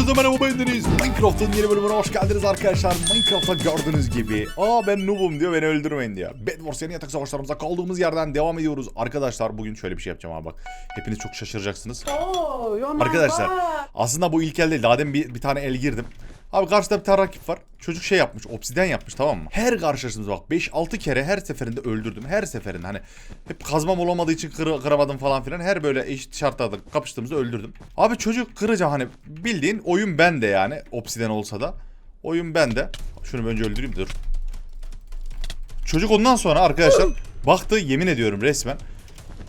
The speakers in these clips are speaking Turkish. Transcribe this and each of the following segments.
Herkese merhaba bendeniz. Minecraft'ın yeni bölümüne hoş geldiniz arkadaşlar. Minecraft'ta gördüğünüz gibi. Aa ben noobum diyor beni öldürmeyin diyor. Bed Wars yeni yatak savaşlarımıza kaldığımız yerden devam ediyoruz. Arkadaşlar bugün şöyle bir şey yapacağım abi bak. Hepiniz çok şaşıracaksınız. My Arkadaşlar aslında bu ilk el değil. Daha demin bir, bir tane el girdim. Abi karşıda bir tane rakip var. Çocuk şey yapmış. Obsiden yapmış tamam mı? Her karşılaştığımızda bak 5-6 kere her seferinde öldürdüm. Her seferinde hani hep kazmam olamadığı için kır, kıramadım falan filan. Her böyle eşit şartlarda kapıştığımızda öldürdüm. Abi çocuk kıracağım hani bildiğin oyun bende yani. Obsiden olsa da. Oyun bende. Şunu önce öldüreyim dur. Çocuk ondan sonra arkadaşlar baktı yemin ediyorum resmen.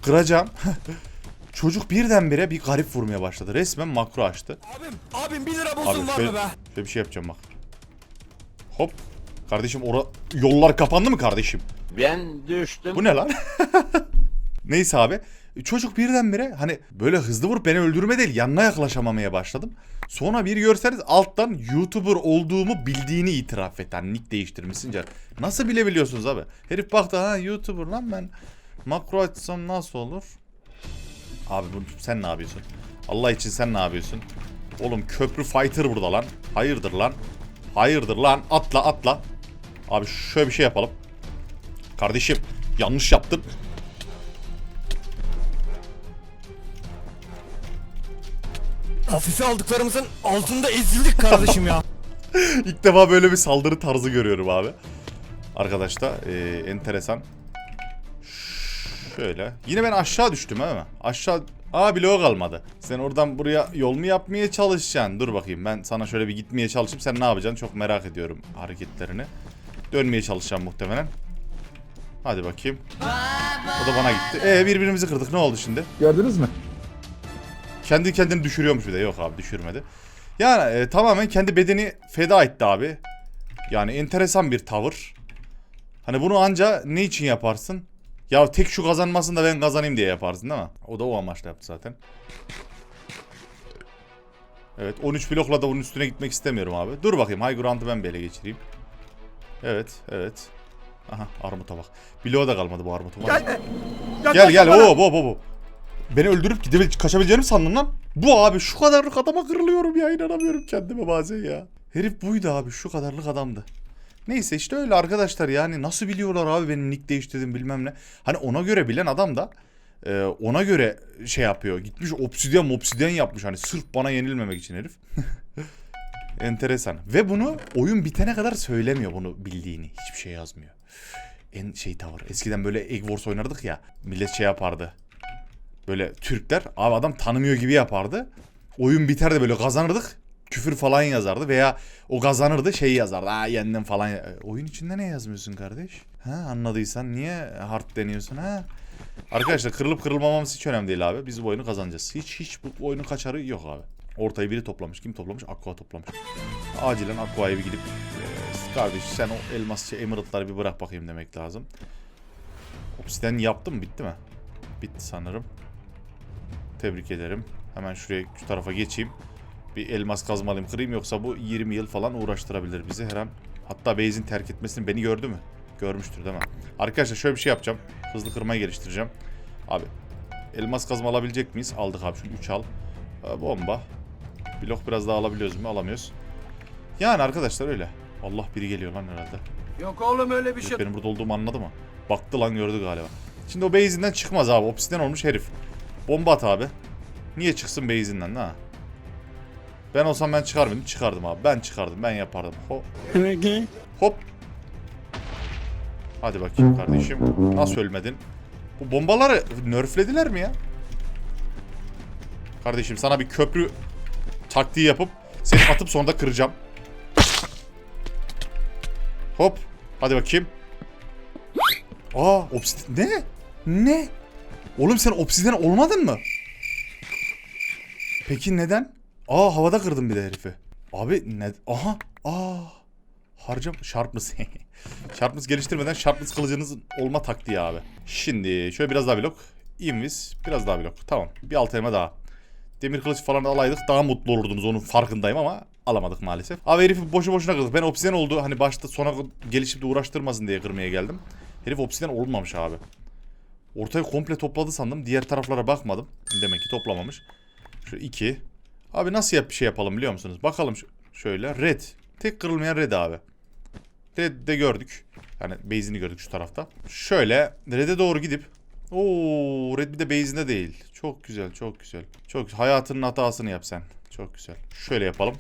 Kıracağım. Çocuk birdenbire bir garip vurmaya başladı. Resmen makro açtı. Abim, abim 1 lira Abi bozun var şöyle, mı be? şöyle bir şey yapacağım bak. Hop. Kardeşim ora yollar kapandı mı kardeşim? Ben düştüm. Bu ne lan? Neyse abi. Çocuk birdenbire hani böyle hızlı vurup beni öldürme değil yanına yaklaşamamaya başladım. Sonra bir görseniz alttan YouTuber olduğumu bildiğini itiraf etti. Hani nick değiştirmişsin canım. Nasıl bilebiliyorsunuz abi? Herif baktı ha YouTuber lan ben makro açsam nasıl olur? Abi bu, sen ne yapıyorsun? Allah için sen ne yapıyorsun? Oğlum köprü fighter burada lan. Hayırdır lan? Hayırdır lan? Atla atla. Abi şöyle bir şey yapalım. Kardeşim yanlış yaptın. Hafife aldıklarımızın altında ezildik kardeşim ya. İlk defa böyle bir saldırı tarzı görüyorum abi. Arkadaşlar ee, enteresan. Şöyle. Yine ben aşağı düştüm ama. Aşağı... Aa bloğu kalmadı. Sen oradan buraya yol mu yapmaya çalışacaksın? Dur bakayım ben sana şöyle bir gitmeye çalışayım. Sen ne yapacaksın? Çok merak ediyorum hareketlerini. Dönmeye çalışacağım muhtemelen. Hadi bakayım. O da bana gitti. Ee birbirimizi kırdık. Ne oldu şimdi? Gördünüz mü? Kendi kendini düşürüyormuş bir de. Yok abi düşürmedi. Yani e, tamamen kendi bedeni feda etti abi. Yani enteresan bir tavır. Hani bunu anca ne için yaparsın? Ya tek şu kazanmasın da ben kazanayım diye yaparsın değil mi? O da o amaçla yaptı zaten. Evet 13 blokla da onun üstüne gitmek istemiyorum abi. Dur bakayım high ground'ı ben bir ele geçireyim. Evet evet. Aha armuta bak. Bloğu da kalmadı bu armutun. var. Gel gel o bu bu bu. Beni öldürüp gidebil kaçabileceğini sandın lan. Bu abi şu kadarlık adama kırılıyorum ya inanamıyorum kendime bazen ya. Herif buydu abi şu kadarlık adamdı. Neyse işte öyle arkadaşlar yani nasıl biliyorlar abi benim nick değiştirdim bilmem ne. Hani ona göre bilen adam da e, ona göre şey yapıyor. Gitmiş obsidyen obsidyen yapmış hani sırf bana yenilmemek için herif. Enteresan. Ve bunu oyun bitene kadar söylemiyor bunu bildiğini. Hiçbir şey yazmıyor. En şey tavır. Eskiden böyle Egg Wars oynardık ya. Millet şey yapardı. Böyle Türkler abi adam tanımıyor gibi yapardı. Oyun biterdi böyle kazanırdık. Küfür falan yazardı veya o kazanırdı şey yazardı. Ha yendim falan. E, Oyun içinde ne yazmıyorsun kardeş? Ha anladıysan niye hard deniyorsun ha? Arkadaşlar kırılıp kırılmamamız hiç önemli değil abi. Biz bu oyunu kazanacağız. Hiç hiç bu oyunun kaçarı yok abi. Ortayı biri toplamış. Kim toplamış? Aqua toplamış. Acilen Aqua'ya bir gidip e, kardeş sen o elmas şey, emerald'ları bir bırak bakayım demek lazım. Obsidian yaptım? Bitti mi? Bitti sanırım. Tebrik ederim. Hemen şuraya şu tarafa geçeyim. Bir elmas kazmalıyım kırayım yoksa bu 20 yıl falan uğraştırabilir bizi her an. Hatta base'in terk etmesini beni gördü mü? Görmüştür değil mi? Arkadaşlar şöyle bir şey yapacağım. Hızlı kırmayı geliştireceğim. Abi elmas kazma alabilecek miyiz? Aldık abi şunu 3 al. Ee, bomba. Blok biraz daha alabiliyoruz mu? Alamıyoruz. Yani arkadaşlar öyle. Allah biri geliyor lan herhalde. Yok oğlum öyle bir şey. Benim burada olduğumu anladı mı? Baktı lan gördü galiba. Şimdi o base'inden çıkmaz abi. Obsiden olmuş herif. Bomba at abi. Niye çıksın base'inden ha? Ben olsam ben çıkar mıydım? Çıkardım abi. Ben çıkardım. Ben yapardım. Hop. Hop. Hadi bakayım kardeşim. Nasıl ölmedin? Bu bombaları nerflediler mi ya? Kardeşim sana bir köprü taktiği yapıp seni atıp sonra da kıracağım. Hop. Hadi bakayım. Aa obsidyen. Ne? Ne? Oğlum sen obsidyen olmadın mı? Peki neden? Aa havada kırdım bir de herifi. Abi ne? Aha. Aa. Harcam Sharpness. Sharpness geliştirmeden Sharpness kılıcınızın olma taktiği abi. Şimdi şöyle biraz daha blok. Invis biraz daha blok. Tamam. Bir alt elma daha. Demir kılıç falan alaydık daha mutlu olurdunuz onun farkındayım ama alamadık maalesef. Abi herifi boşu boşuna kırdık. Ben obsidyen oldu hani başta sona gelişip de uğraştırmasın diye kırmaya geldim. Herif obsidyen olmamış abi. Ortayı komple topladı sandım. Diğer taraflara bakmadım. Demek ki toplamamış. Şu iki. Abi nasıl yap bir şey yapalım biliyor musunuz? Bakalım şöyle red. Tek kırılmayan red abi. Red de gördük. Yani base'ini gördük şu tarafta. Şöyle red'e doğru gidip Oo, red bir de base'inde değil. Çok güzel, çok güzel. Çok hayatının hatasını yap sen. Çok güzel. Şöyle yapalım.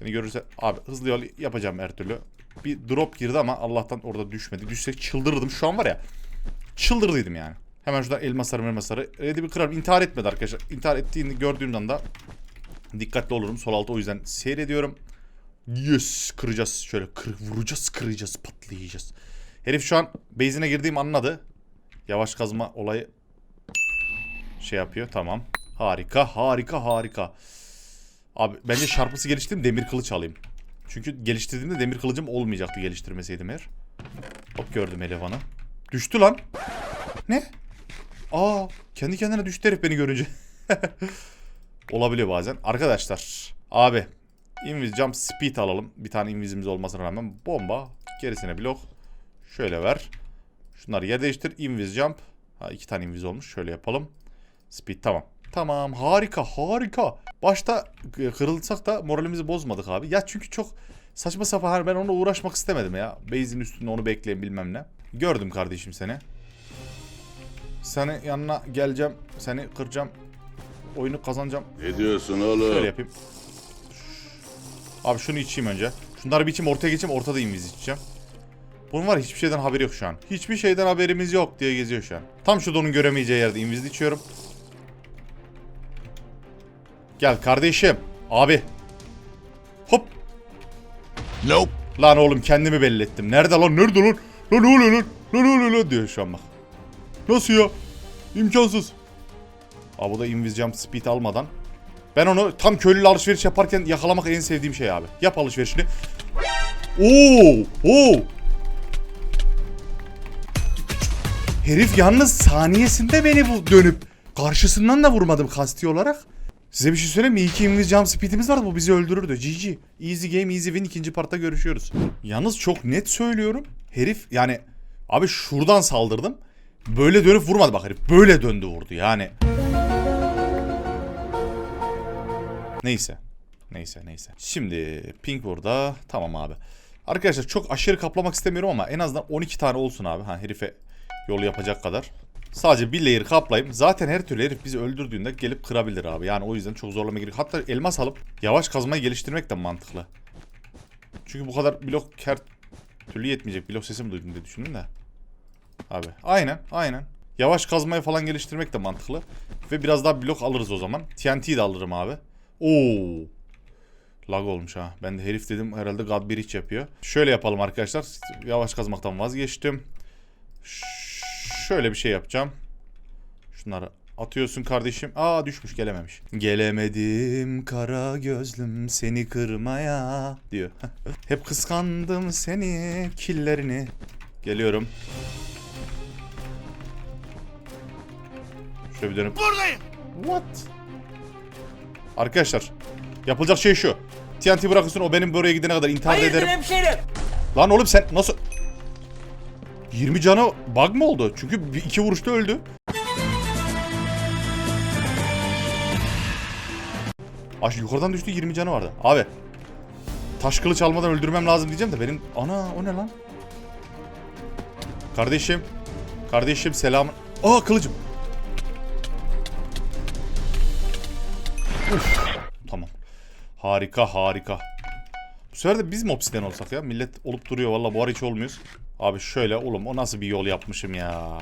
Beni görürse abi hızlı yol yapacağım her türlü. Bir drop girdi ama Allah'tan orada düşmedi. Düşsek çıldırırdım. Şu an var ya. Çıldırdıydım yani. Hemen şuradan elmasları elmasları. Red'i bir kırarım. İntihar etmedi arkadaşlar. İntihar ettiğini gördüğüm anda dikkatli olurum. Sol altta o yüzden seyrediyorum. Yes kıracağız. Şöyle kır, vuracağız kıracağız patlayacağız. Herif şu an base'ine girdiğim anladı. Yavaş kazma olayı şey yapıyor. Tamam. Harika harika harika. Abi bence şarpısı geliştireyim demir kılıç alayım. Çünkü geliştirdiğimde demir kılıcım olmayacaktı geliştirmeseydim eğer. Hop gördüm elevanı. Düştü lan. Ne? Aa kendi kendine düştü herif beni görünce. Olabiliyor bazen. Arkadaşlar. Abi. Invis jump speed alalım. Bir tane invisimiz olmasına rağmen bomba. Gerisine blok. Şöyle ver. Şunları yer değiştir. Invis jump. Ha iki tane invis olmuş. Şöyle yapalım. Speed tamam. Tamam harika harika. Başta e, kırılsak da moralimizi bozmadık abi. Ya çünkü çok saçma sapan hani ben onunla uğraşmak istemedim ya. Base'in üstünde onu bekleyin bilmem ne. Gördüm kardeşim seni. Seni yanına geleceğim. Seni kıracağım. Oyunu kazanacağım. Ne diyorsun oğlum? Şöyle yapayım. Abi şunu içeyim önce. Şunları bir içeyim ortaya geçeyim ortada inviz içeceğim. Bunun var hiçbir şeyden haberi yok şu an. Hiçbir şeyden haberimiz yok diye geziyor şu an. Tam şurada onun göremeyeceği yerde inviz içiyorum. Gel kardeşim. Abi. Hop. Nope. Lan oğlum kendimi belli ettim. Nerede lan? Nerede lan? Lan oluyor lan? Lan ne oluyor lan diyor şu an bak. Nasıl ya? İmkansız. Abi bu da invis jump speed almadan. Ben onu tam köylü alışveriş yaparken yakalamak en sevdiğim şey abi. Yap alışverişini. Oo! Oo! Herif yalnız saniyesinde beni bu dönüp karşısından da vurmadım kasti olarak. Size bir şey söyleyeyim mi? İyi ki invis jump speed'imiz vardı bu bizi öldürürdü. GG. Easy game easy win ikinci partta görüşüyoruz. Yalnız çok net söylüyorum. Herif yani abi şuradan saldırdım. Böyle dönüp vurmadı bak herif. Böyle döndü vurdu yani. Neyse. Neyse neyse. Şimdi pink burada. Tamam abi. Arkadaşlar çok aşırı kaplamak istemiyorum ama en azından 12 tane olsun abi. Ha herife yol yapacak kadar. Sadece bir layer kaplayayım. Zaten her türlü herif bizi öldürdüğünde gelip kırabilir abi. Yani o yüzden çok zorlama gerek. Hatta elmas alıp yavaş kazmayı geliştirmek de mantıklı. Çünkü bu kadar blok her türlü yetmeyecek. Blok sesi duydum diye düşündüm de. Abi aynen aynen. Yavaş kazmayı falan geliştirmek de mantıklı. Ve biraz daha blok alırız o zaman. TNT'yi de alırım abi. Oo. Lag olmuş ha. Ben de herif dedim herhalde God bir iç yapıyor. Şöyle yapalım arkadaşlar. Yavaş kazmaktan vazgeçtim. Ş- şöyle bir şey yapacağım. Şunları atıyorsun kardeşim. Aa düşmüş gelememiş. Gelemedim kara gözlüm seni kırmaya diyor. Hep kıskandım seni killerini. Geliyorum. Şöyle bir dönüp. Buradayım. What? Arkadaşlar yapılacak şey şu. TNT bırakırsın o benim buraya gidene kadar intihar ederim. hemşerim. Lan oğlum sen nasıl... 20 canı bug mı oldu? Çünkü iki vuruşta öldü. Aş yukarıdan düştü 20 canı vardı. Abi. Taş kılıç almadan öldürmem lazım diyeceğim de benim... Ana o ne lan? Kardeşim. Kardeşim selam. Aa kılıcım. Uf, Tamam. Harika harika. Bu sefer de biz mi olsak ya? Millet olup duruyor valla bu ara hiç olmuyoruz. Abi şöyle oğlum o nasıl bir yol yapmışım ya.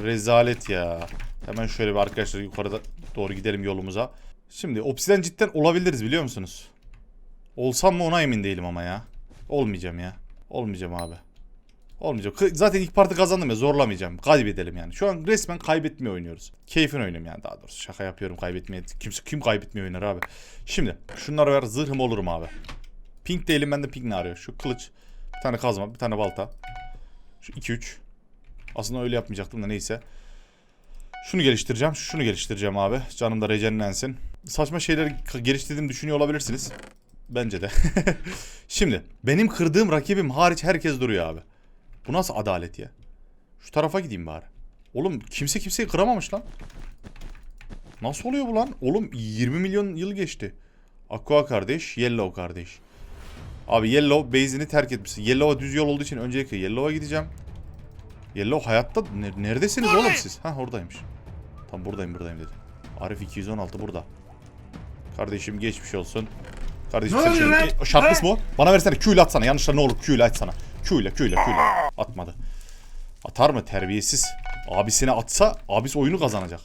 Rezalet ya. Hemen şöyle bir arkadaşlar yukarıda doğru gidelim yolumuza. Şimdi obsiden cidden olabiliriz biliyor musunuz? Olsam mı ona emin değilim ama ya. Olmayacağım ya. Olmayacağım abi. Olmayacağım. Kı- Zaten ilk partı kazandım ya zorlamayacağım. Kaybedelim yani. Şu an resmen kaybetmeye oynuyoruz. Keyfin oynuyorum yani daha doğrusu. Şaka yapıyorum kaybetmeye. Kimse kim kaybetmeye oynar abi. Şimdi şunları ver zırhım olurum abi. Pink değilim ben de pink ne arıyor? Şu kılıç. Bir tane kazma bir tane balta. Şu 2-3. Aslında öyle yapmayacaktım da neyse. Şunu geliştireceğim. Şunu geliştireceğim abi. Canım da rejenlensin. Saçma şeyleri geliştirdiğimi düşünüyor olabilirsiniz. Bence de. Şimdi benim kırdığım rakibim hariç herkes duruyor abi. Bu nasıl adalet ya? Şu tarafa gideyim bari. Oğlum kimse kimseyi kıramamış lan. Nasıl oluyor bu lan? Oğlum 20 milyon yıl geçti. Aqua kardeş, Yellow kardeş. Abi Yellow base'ini terk etmişsin. Yellow'a düz yol olduğu için öncelikle Yellow'a gideceğim. Yellow hayatta ne- neredesiniz oğlum siz? Ha oradaymış. Tam buradayım buradayım dedi. Arif 216 burada. Kardeşim geçmiş olsun. Kardeşim sen? E, şartlısı mı o? Bana versene Q ile atsana. Yanlışla ne olur Q ile atsana. Q ile Q ile Q ile. Atmadı. Atar mı terbiyesiz? Abisine atsa abisi oyunu kazanacak.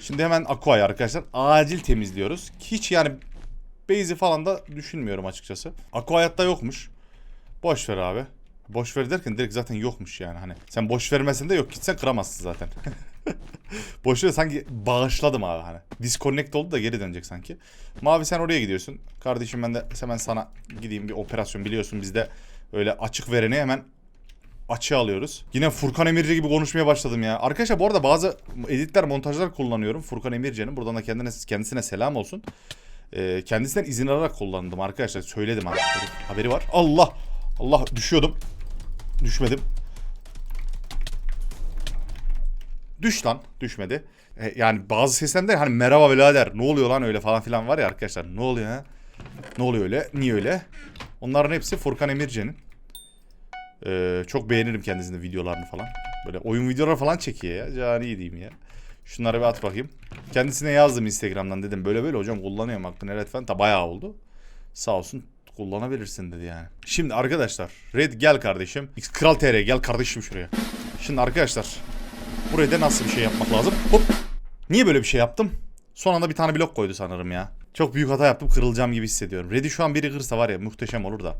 Şimdi hemen Aqua'yı arkadaşlar acil temizliyoruz. Hiç yani base'i falan da düşünmüyorum açıkçası. Aqua hayatta yokmuş. Boş ver abi. Boş ver derken direkt zaten yokmuş yani hani. Sen boş vermesen de yok gitsen kıramazsın zaten. boş ver sanki bağışladım abi hani. Disconnect oldu da geri dönecek sanki. Mavi sen oraya gidiyorsun. Kardeşim ben de hemen sana gideyim bir operasyon biliyorsun bizde öyle açık vereni hemen açığa alıyoruz. Yine Furkan Emirci gibi konuşmaya başladım ya. Arkadaşlar bu arada bazı editler, montajlar kullanıyorum. Furkan Emirci'nin. Buradan da kendine, kendisine selam olsun. Ee, kendisinden izin alarak kullandım arkadaşlar. Söyledim hani. Haberi var. Allah! Allah düşüyordum. Düşmedim. Düş lan. Düşmedi. E, yani bazı seslemde hani merhaba birader ne oluyor lan öyle falan filan var ya arkadaşlar. Ne oluyor ha? Ne oluyor öyle? Niye öyle? Onların hepsi Furkan Emirci'nin. Ee, çok beğenirim kendisinin videolarını falan. Böyle oyun videoları falan çekiyor ya. Cani diyeyim ya. Şunları bir at bakayım. Kendisine yazdım Instagram'dan dedim. Böyle böyle hocam kullanıyorum evet falan. Da bayağı oldu. Sağ olsun kullanabilirsin dedi yani. Şimdi arkadaşlar Red gel kardeşim. X Kral TR gel kardeşim şuraya. Şimdi arkadaşlar buraya da nasıl bir şey yapmak lazım? Hop. Niye böyle bir şey yaptım? Son anda bir tane blok koydu sanırım ya. Çok büyük hata yaptım kırılacağım gibi hissediyorum. Red'i şu an biri kırsa var ya muhteşem olur da.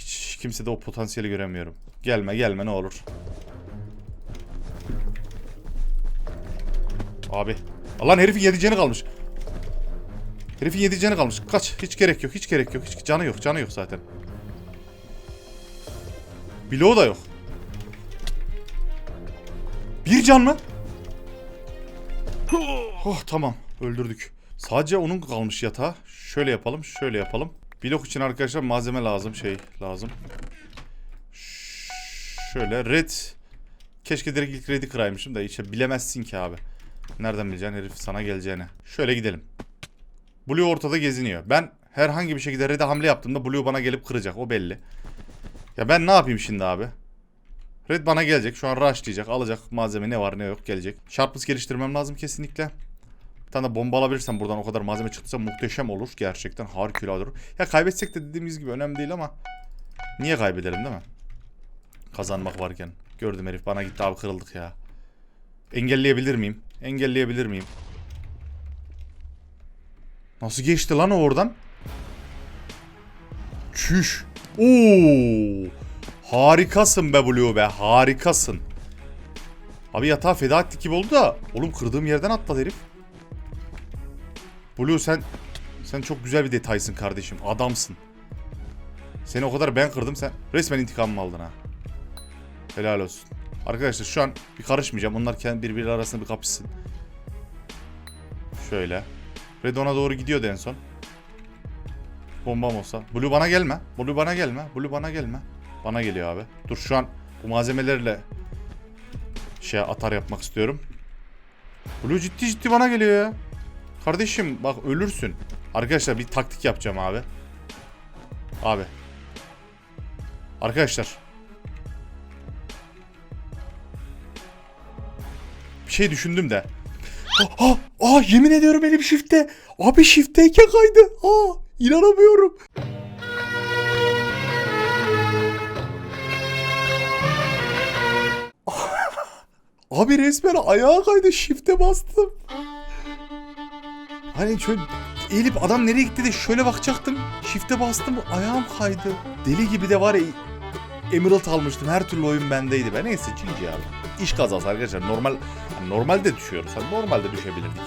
Hiç kimsede o potansiyeli göremiyorum. Gelme gelme ne olur. Abi. Allah'ın herifin yedi canı kalmış. Herifin yedi canı kalmış. Kaç. Hiç gerek yok. Hiç gerek yok. Hiç canı yok. Canı yok zaten. Bloğu da yok. Bir can mı? Oh tamam. Öldürdük. Sadece onun kalmış yatağı. Şöyle yapalım. Şöyle yapalım. Blok için arkadaşlar malzeme lazım. Şey lazım. Şöyle red. Keşke direkt ilk red'i kıraymışım da işte bilemezsin ki abi. Nereden bileceksin herif sana geleceğini. Şöyle gidelim. Blue ortada geziniyor. Ben herhangi bir şekilde red'e hamle yaptığımda Blue bana gelip kıracak. O belli. Ya ben ne yapayım şimdi abi? Red bana gelecek. Şu an rushlayacak. Alacak malzeme ne var ne yok gelecek. Sharpness geliştirmem lazım kesinlikle. Tane bomba alabilirsem buradan o kadar malzeme çıktıysa muhteşem olur. Gerçekten harikulade olur. Ya kaybetsek de dediğimiz gibi önemli değil ama niye kaybedelim değil mi? Kazanmak varken. Gördüm herif bana gitti abi kırıldık ya. Engelleyebilir miyim? Engelleyebilir miyim? Nasıl geçti lan o oradan? Çüş. Oo! Harikasın be Blue be. Harikasın. Abi yatağı feda ettik gibi oldu da. Oğlum kırdığım yerden atladı herif. Blue sen sen çok güzel bir detaysın kardeşim. Adamsın. Seni o kadar ben kırdım sen resmen intikamımı aldın ha. Helal olsun. Arkadaşlar şu an bir karışmayacağım. Onlar kendi birbiri arasında bir kapışsın. Şöyle. Red ona doğru gidiyordu en son. Bombam olsa. Blue bana gelme. Blue bana gelme. Blue bana gelme. Bana geliyor abi. Dur şu an bu malzemelerle şey atar yapmak istiyorum. Blue ciddi ciddi bana geliyor ya. Kardeşim bak ölürsün. Arkadaşlar bir taktik yapacağım abi. Abi. Arkadaşlar. Bir şey düşündüm de. Aa, aa, yemin ediyorum elim shift'te. Abi shift'teyken kaydı. Aa inanamıyorum. Abi resmen ayağa kaydı shift'e bastım. Hani şöyle eğilip adam nereye gitti de şöyle bakacaktım. Shift'e bastım ayağım kaydı. Deli gibi de var ya Emerald almıştım. Her türlü oyun bendeydi. Ben neyse GG abi. İş kazası arkadaşlar. Normal hani normalde düşüyoruz. Hani normalde düşebilirdik.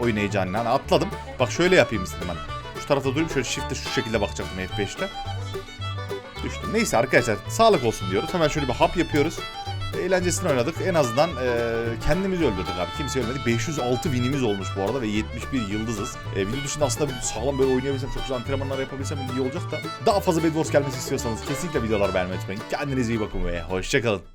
Oyun heyecanıyla. Hani atladım. Bak şöyle yapayım istedim hani. Şu tarafta durayım şöyle shift'te şu şekilde bakacaktım F5'te. Düştüm. Neyse arkadaşlar sağlık olsun diyoruz. Hemen şöyle bir hap yapıyoruz. Eğlencesini oynadık. En azından e, kendimizi öldürdük abi. Kimse ölmedi. 506 winimiz olmuş bu arada ve 71 yıldızız. E, video dışında aslında sağlam böyle oynayabilsem, çok güzel antrenmanlar yapabilsem iyi olacak da. Daha fazla Bed Wars gelmesi istiyorsanız kesinlikle videolar beğenmeyi unutmayın. Kendinize iyi bakın ve hoşçakalın.